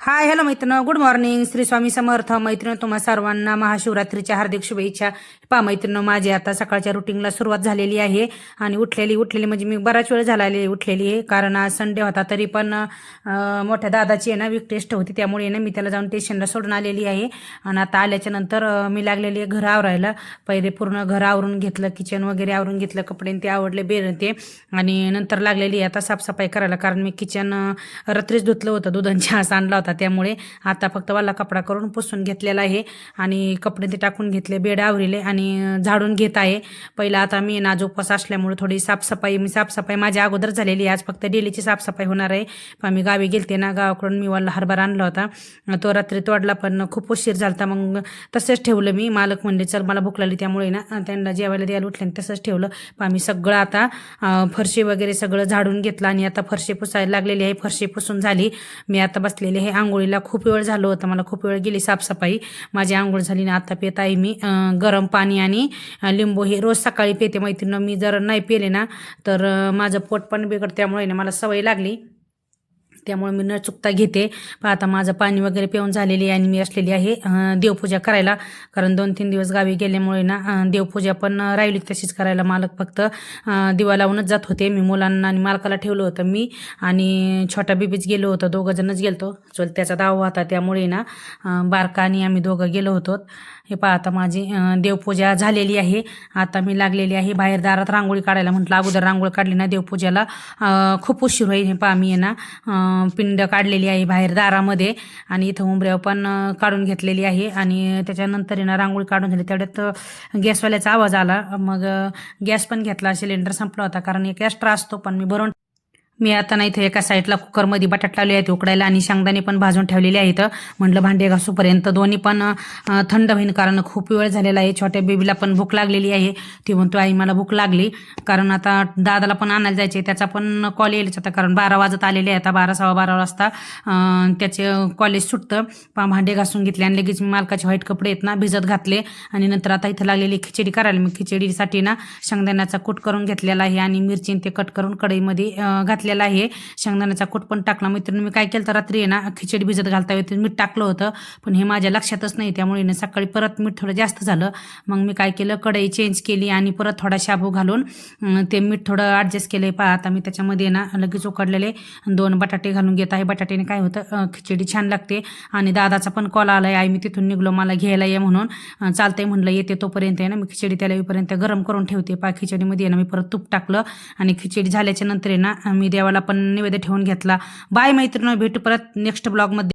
हाय hello मैत्रिण good morning Shri Swami Samarth. मैत्रिणी तुम्हा सर्वांना महाशिवरात्रीच्या हार्दिक शुभेच्छा. पा मैत्रिणं माझी आता सकाळच्या रुटीनला सुरुवात झालेली आहे. आणि उठलेली उठलेली म्हणजे मी बराच वेळ झालेली उठलेली आहे. कारण आज संडे होता तरी पण मोठ्या दादाची आहे ना वीक टेस्ट होती. त्यामुळे ना मी त्याला जाऊन टेशनला सोडून आलेली आहे. आणि आता आल्याच्यानंतर मी लागलेली आहे घर आवरायला. पहिले पूर्ण घर आवरून घेतलं किचन वगैरे आवरून घेतलं कपडे आणि ते आवडले बेर ते. आणि नंतर लागलेली आहे आता साफसफाई करायला. कारण मी किचन रात्रीच धुतलं होतं दुधांच्या आस आणला होता. त्यामुळे आता फक्त वाला कपडा करून पुसून घेतलेला आहे आणि कपडे ते टाकून घेतले बेड आवरिले आणि झाडून घेत आहे. पहिला आता मी नाज उपवास असल्यामुळे थोडी साफसफाई मी साफसफाई माझ्या अगोदर झालेली आहे. आज फक्त डेलीची साफसफाई होणार आहे. पण मी गावी गेलते ना गावाकडून मी वाला हरभरा आणला होता. तो रात्री तोडला पण खूप उशीर झाला मग तसंच ठेवलं मी. मालक म्हणले चल मला भूक लागली. त्यामुळे ना त्यांना जेवायला द्यायला उठले आणि तसंच ठेवलं. पण मी सगळं आता फरशी वगैरे सगळं झाडून घेतलं आणि आता फरशी पुसायला लागलेली आहे. फरशी पुसून झाली. मी आता बसलेली आहे. आंघोळीला खूप वेळ झालं होतं. मला खूप वेळ गेली साफसफाई. माझी आंघोळ झाली ना आता पेत आहे मी. गरम पाणी आणि लिंबू हे रोज सकाळी पेते मैत्रिणी मी जर नाही पेले ना तर माझं पोट पण बिघडतं. त्यामुळे ना मला सवय लागली. त्यामुळे मी न चुकता घेते. पण आता माझं पाणी वगैरे पिऊन झालेली आहे आणि मी असलेली आहे देवपूजा करायला. कारण दोन तीन दिवस गावी गेल्यामुळे ना देवपूजा पण राहिली तशीच करायला मालक फक्त दिवा लावूनच जात होते. मी मुलांना आणि मालकाला ठेवलं होतं मी आणि छोटा बेबीच गेलो होतो. दोघं जणच गेलतो. चल त्याचा दावा होता त्यामुळे ना बारका आणि आम्ही दोघं गेलो होतो. हे पहा आता माझी देवपूजा झालेली आहे. आता मी लागलेली आहे बाहेर दारात रांगोळी काढायला. म्हटलं अगोदर रांगोळी काढली ना देवपूजाला खूप उशीर होईल. हे पहा मी आहे ना पिंड काढलेली आहे बाहेर दारामध्ये आणि इथं उंबऱ्या पण काढून घेतलेली आहे. आणि त्याच्यानंतर ना रांगोळी काढून झाली. तेवढ्यात गॅसवाल्याचा आवाज आला. मग गॅस पण घेतला सिलेंडर संपला होता. कारण एक एक्स्ट्रा असतो पण मी भरून मी आता ना इथे एका साईडला कुकरमध्ये बटाट लावले आहेत उकडायला आणि शेंगदाणे पण भाजून ठेवलेले आहेत. म्हटलं भांडे घासूपर्यंत दोन्ही पण थंड होईन कारण खूप वेळ झालेला आहे. छोट्या बेबीला पण भूक लागलेली आहे. ती म्हणतो आई मला भूक लागली. कारण आता दादाला पण आणायला जायचे त्याचा पण कॉल येईल आता कारण बारा वाजत आलेले आहे आता बारा सव्वा बारा वाजता त्याचे कॉलेज सुटतं. पा भांडे घासून घेतले आणि लगेच मी मालकाचे व्हाईट कपडे आहेत ना भिजत घातले. आणि नंतर आता इथं लागलेली खिचडी करायला. मी खिचडीसाठी ना शेंगदाण्याचा कूट करून घेतलेला आहे आणि मिरची ते कट करून कढईमध्ये घातले घातलेला आहे. शेंगदाण्याचा कूट पण टाकला. मित्रांनो मी काय केलं तर रात्री आहे ना खिचडी भिजत घालता येते मीठ टाकलं होतं पण हे माझ्या लक्षातच नाही. त्यामुळे ना सकाळी परत मीठ थोडं जास्त झालं. मग मी काय केलं? कढई चेंज केली आणि परत थोडा शाबू घालून ते मीठ थोडं ॲडजस्ट केलं आहे पहा आता मी त्याच्यामध्ये ना लगेच उकडलेले दोन बटाटे घालून घेत आहे. बटाट्याने काय होतं? खिचडी छान लागते. आणि दादाचा पण कॉल आला आहे आई मी तिथून निघलो. मला घ्यायला ये म्हणून. चालतंय म्हणलं येते तोपर्यंत आहे ना. मी खिचडी त्याला येईपर्यंत गरम करून ठेवते. पा खिचडीमध्ये ना मी परत तूप टाकलं. आणि खिचडी झाल्याच्यानंतर ना मी देवाला पण नैवेद्य ठेवून घेतला. बाय मैत्रिणी भेटू परत नेक्स्ट ब्लॉगमध्ये